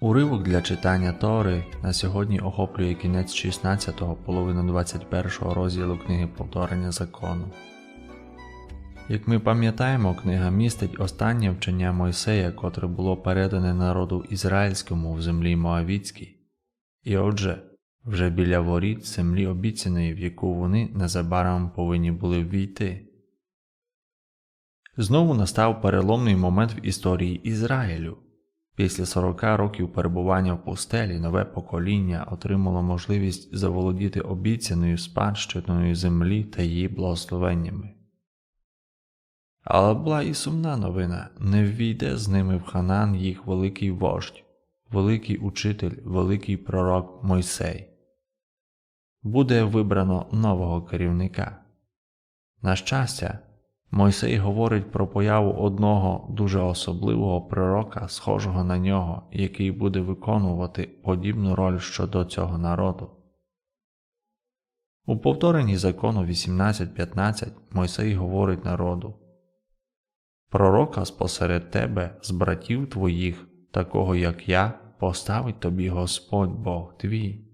Уривок для читання Тори на сьогодні охоплює кінець 16-го, половину 21-го розділу книги Повторення закону. Як ми пам'ятаємо, книга містить останнє вчення Мойсея, котре було передане народу ізраїльському в землі Моавіцькій. І отже, вже біля воріт землі обіцяної, в яку вони незабаром повинні були ввійти. Знову настав переломний момент в історії Ізраїлю. Після 40 років перебування в пустелі нове покоління отримало можливість заволодіти обіцяною спадщиною землі та її благословеннями. Але була і сумна новина не ввійде з ними в ханан їх великий вождь, великий учитель, великий пророк Мойсей. Буде вибрано нового керівника. На щастя, Мойсей говорить про появу одного дуже особливого пророка, схожого на нього, який буде виконувати подібну роль щодо цього народу. У повторенні закону 18.15 Мойсей говорить народу Пророка спосеред тебе, з братів твоїх, такого як я, поставить тобі Господь Бог твій.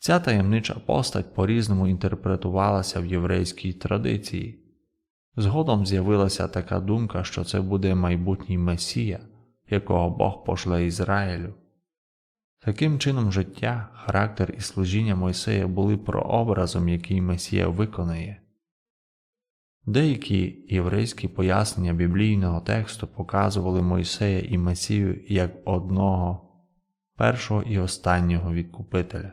Ця таємнича постать по різному інтерпретувалася в єврейській традиції. Згодом з'явилася така думка, що це буде майбутній Месія, якого Бог пошле Ізраїлю. Таким чином, життя, характер і служіння Мойсея були прообразом, який Месія виконає. Деякі єврейські пояснення біблійного тексту показували Мойсея і Месію як одного, першого і останнього відкупителя.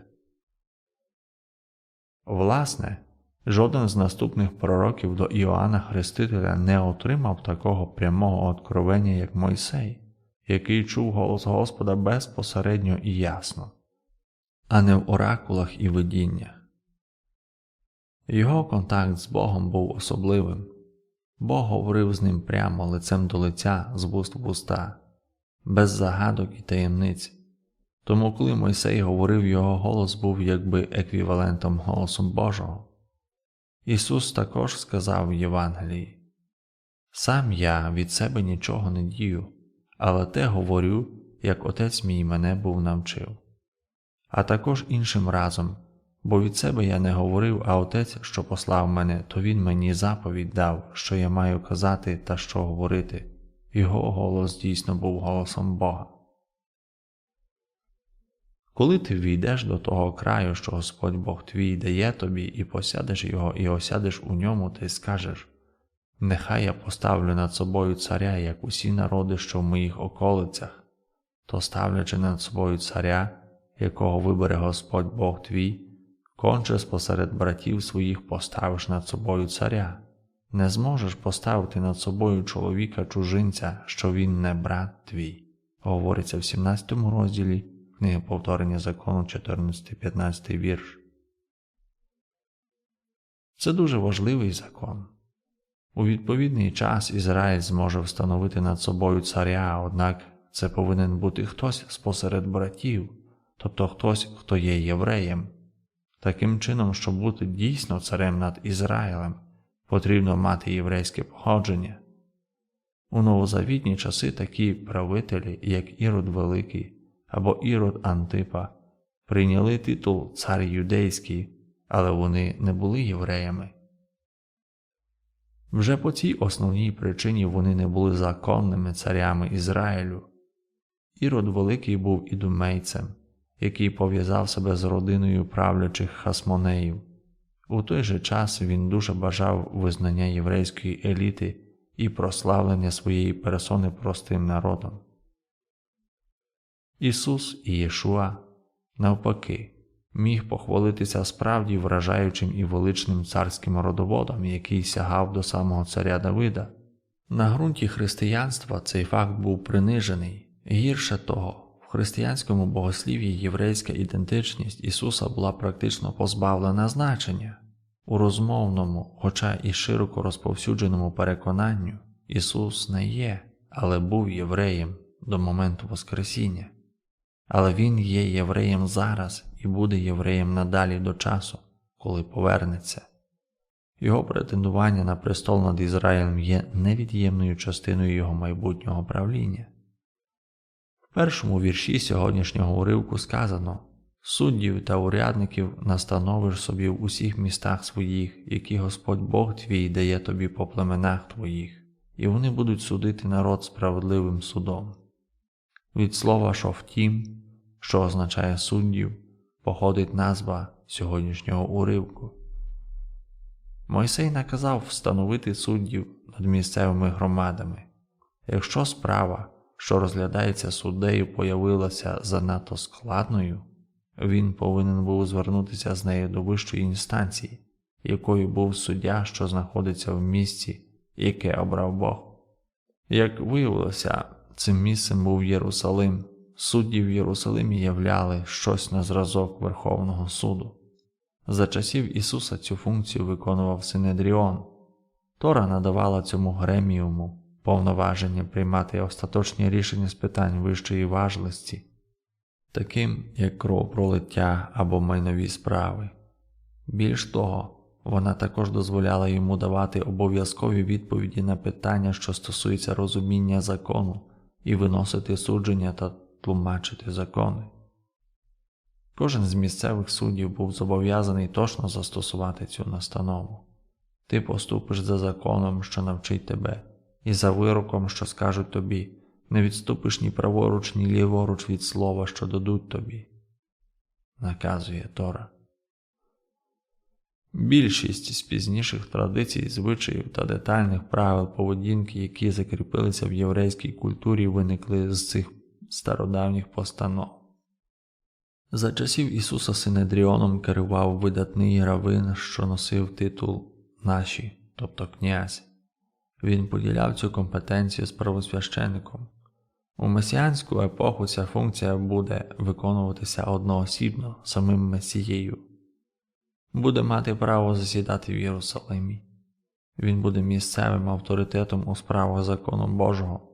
Власне, Жоден з наступних пророків до Іоанна Хрестителя не отримав такого прямого откровення, як Мойсей, який чув голос Господа безпосередньо і ясно, а не в оракулах і видіннях. Його контакт з Богом був особливим. Бог говорив з ним прямо лицем до лиця, з вуст в уста, без загадок і таємниць. Тому, коли Мойсей говорив, його голос був якби еквівалентом голосом Божого. Ісус також сказав в Євангелії Сам я від себе нічого не дію, але те говорю, як Отець мій мене був навчив. А також іншим разом, бо від себе я не говорив, а Отець, що послав мене, то Він мені заповідь дав, що я маю казати та що говорити. Його голос дійсно був голосом Бога. Коли ти війдеш до того краю, що Господь Бог твій дає тобі, і посядеш його, і осядеш у ньому, ти скажеш Нехай я поставлю над собою царя, як усі народи, що в моїх околицях, то ставлячи над собою царя, якого вибере Господь Бог твій, конче спосеред братів своїх поставиш над собою царя, не зможеш поставити над собою чоловіка чужинця, що він не брат твій, говориться в 17 розділі. Книга повторення закону 14-15 вірш. Це дуже важливий закон. У відповідний час Ізраїль зможе встановити над собою царя, однак це повинен бути хтось спосеред братів, тобто хтось, хто є євреєм. Таким чином, щоб бути дійсно царем над Ізраїлем, потрібно мати єврейське походження. У новозавітні часи такі правителі, як Ірод Великий або Ірод Антипа прийняли титул Цар Юдейський, але вони не були євреями. Вже по цій основній причині вони не були законними царями Ізраїлю. Ірод Великий був ідумейцем, який пов'язав себе з родиною правлячих хасмонеїв. У той же час він дуже бажав визнання єврейської еліти і прославлення своєї персони простим народом. Ісус і Єшуа, навпаки, міг похвалитися справді вражаючим і величним царським родоводом, який сягав до самого царя Давида. На ґрунті християнства цей факт був принижений, гірше того, в християнському богослів'ї єврейська ідентичність Ісуса була практично позбавлена значення. У розмовному, хоча і широко розповсюдженому переконанню, Ісус не є, але був євреєм до моменту Воскресіння але він є євреєм зараз і буде євреєм надалі до часу, коли повернеться. Його претендування на престол над Ізраїлем є невід'ємною частиною його майбутнього правління. В першому вірші сьогоднішнього уривку сказано суддів та урядників настановиш собі в усіх містах своїх, які Господь Бог твій дає тобі по племенах твоїх, і вони будуть судити народ справедливим судом. Від слова шовтім, що означає суддів, походить назва сьогоднішнього уривку. Мойсей наказав встановити суддів над місцевими громадами. Якщо справа, що розглядається суддею, появилася занадто складною, він повинен був звернутися з нею до вищої інстанції, якою був суддя, що знаходиться в місці, яке обрав Бог. Як виявилося, цим місцем був Єрусалим. Судді в Єрусалимі являли щось на зразок Верховного суду. За часів Ісуса цю функцію виконував Синедріон. Тора надавала цьому греміуму повноваження приймати остаточні рішення з питань вищої важливості, таким як кровопролиття або майнові справи. Більш того, вона також дозволяла йому давати обов'язкові відповіді на питання, що стосуються розуміння закону, і виносити судження та тлумачити закони. Кожен з місцевих суддів був зобов'язаний точно застосувати цю настанову. Ти поступиш за законом, що навчить тебе, і за вироком, що скажуть тобі, не відступиш ні праворуч, ні ліворуч від слова, що дадуть тобі. Наказує Тора. Більшість з пізніших традицій, звичаїв та детальних правил поведінки, які закріпилися в єврейській культурі, виникли з цих стародавніх постанов. За часів Ісуса Синедріоном керував видатний равин, що носив титул наші, тобто князь. Він поділяв цю компетенцію з правосвященником. У месіанську епоху ця функція буде виконуватися одноосібно самим Месією. Буде мати право засідати в Єрусалимі. Він буде місцевим авторитетом у справах закону Божого.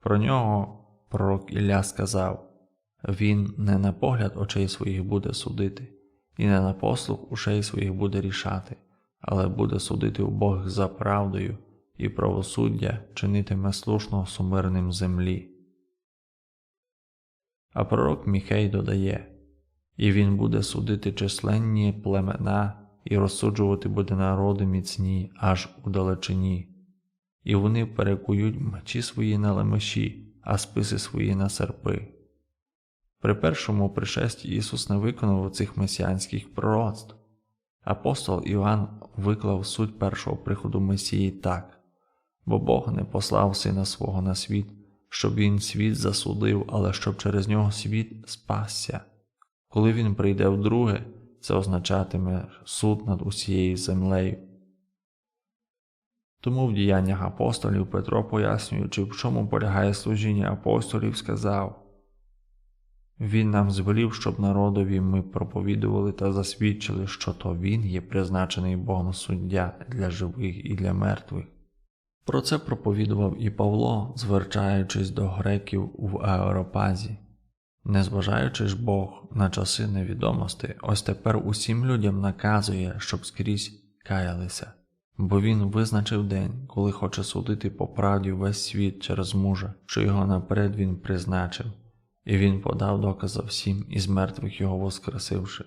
Про нього пророк Ілля сказав він не на погляд очей своїх буде судити, і не на послух ушей своїх буде рішати, але буде судити убогих за правдою і правосуддя чинитиме слушно сумирним землі. А пророк Міхей додає і він буде судити численні племена і розсуджувати буде народи міцні аж у далечині, і вони перекують мечі свої на лемеші, а списи свої на серпи. При першому пришесті Ісус не виконав цих месіанських пророцтв. Апостол Іван виклав суть першого приходу Месії так, бо Бог не послав сина свого на світ, щоб він світ засудив, але щоб через нього світ спасся. Коли він прийде вдруге, це означатиме суд над усією землею. Тому в діяннях апостолів Петро, пояснюючи, в чому полягає служіння апостолів, сказав Він нам звелів, щоб народові ми проповідували та засвідчили, що то він є призначений Богом суддя для живих і для мертвих. Про це проповідував і Павло, звертаючись до греків в Аеропазі. Незважаючи ж Бог на часи невідомості, ось тепер усім людям наказує, щоб скрізь каялися, бо Він визначив день, коли хоче судити по правді весь світ через мужа, що його наперед він призначив, і він подав докази всім із мертвих його воскресивши.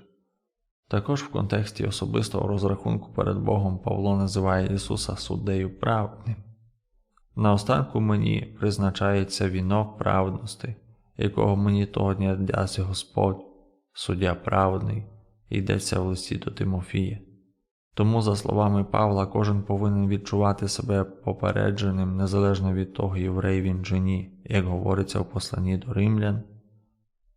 Також в контексті особистого розрахунку перед Богом Павло називає Ісуса суддею праведним. Наостанку мені призначається вінок праведності якого мені того дня дасть Господь, суддя праведний, йдеться в листі до Тимофія. Тому, за словами Павла, кожен повинен відчувати себе попередженим незалежно від того, єврей він чи ні, як говориться в посланні до римлян.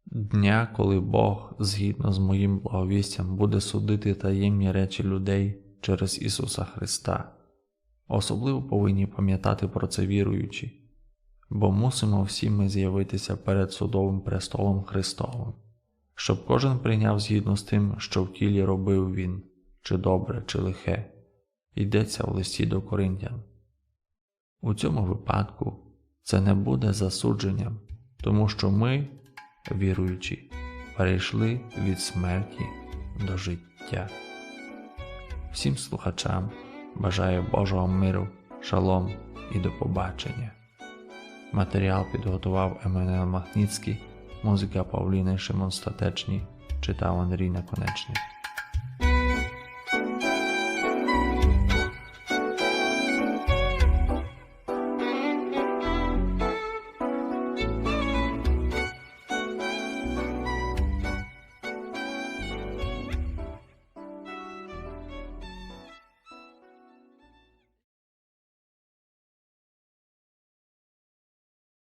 Дня, коли Бог, згідно з моїм благовістям, буде судити таємні речі людей через Ісуса Христа. Особливо повинні пам'ятати про це віруючі бо мусимо всі ми з'явитися перед судовим престолом Христовим, щоб кожен прийняв згідно з тим, що в тілі робив він, чи добре, чи лихе, йдеться в листі до Коринтян. У цьому випадку це не буде засудженням, тому що ми, віруючи, перейшли від смерті до життя. Всім слухачам бажаю Божого миру, шалом і до побачення. Матеріал підготував Еммануел Махніцький, музика Павліни Шимон Статечні, читав Андрій Наконечний.